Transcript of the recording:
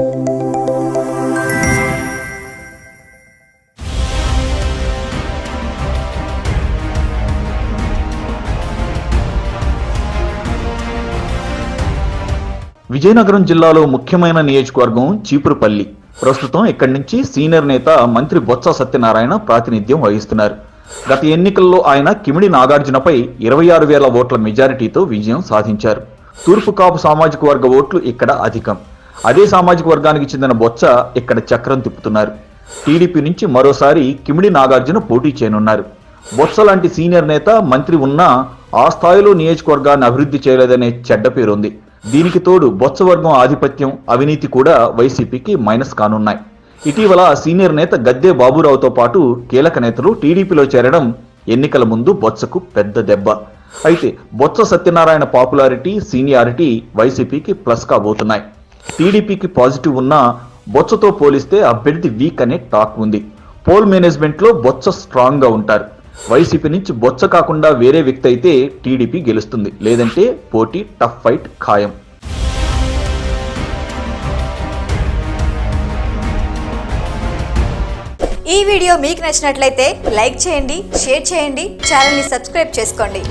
విజయనగరం జిల్లాలో ముఖ్యమైన నియోజకవర్గం చీపురుపల్లి. ప్రస్తుతం ఇక్కడి నుంచి సీనియర్ నేత మంత్రి బొత్స సత్యనారాయణ ప్రాతినిధ్యం వహిస్తున్నారు. గత ఎన్నికల్లో ఆయన కిమిడి నాగార్జునపై ఇరవై ఆరు వేల ఓట్ల మెజారిటీతో విజయం సాధించారు. తూర్పు కాపు సామాజిక వర్గ ఓట్లు ఇక్కడ అధికం. అదే సామాజిక వర్గానికి చెందిన బొత్స ఇక్కడ చక్రం తిప్పుతున్నారు. టీడీపీ నుంచి మరోసారి కిమిడి నాగార్జున పోటీ చేయనున్నారు. బొత్స లాంటి సీనియర్ నేత మంత్రి ఉన్నా ఆ స్థాయిలో నియోజకవర్గాన్ని అభివృద్ధి చేయలేదనే చెడ్డ పేరుంది. దీనికి తోడు బొత్స వర్గం ఆధిపత్యం అవినీతి కూడా వైసీపీకి మైనస్ కానున్నాయి. ఇటీవల సీనియర్ నేత గద్దె బాబురావుతో పాటు కీలక నేతలు టీడీపీలో చేరడం ఎన్నికల ముందు బొత్సకు పెద్ద దెబ్బ. అయితే బొత్స సత్యనారాయణ పాపులారిటీ సీనియారిటీ వైసీపీకి ప్లస్ కాబోతున్నాయి. టీడీపీకి పాజిటివ్ ఉన్నా బొత్సతో పోలిస్తే అభ్యర్థి వీక్ అనే టాక్ ఉంది. పోల్ మేనేజ్మెంట్లో బొత్స స్ట్రాంగ్గా ఉంటారు. వైసీపీ నుంచి బొత్స కాకుండా వేరే వ్యక్తి అయితే టీడీపీ గెలుస్తుంది. లేదంటే పోటీ టఫ్ ఫైట్ ఖాయం. ఈ వీడియో మీకు నచ్చినట్లయితే లైక్ చేయండి షేర్ చేయండి ఛానల్ని సబ్స్క్రైబ్ చేసుకోండి.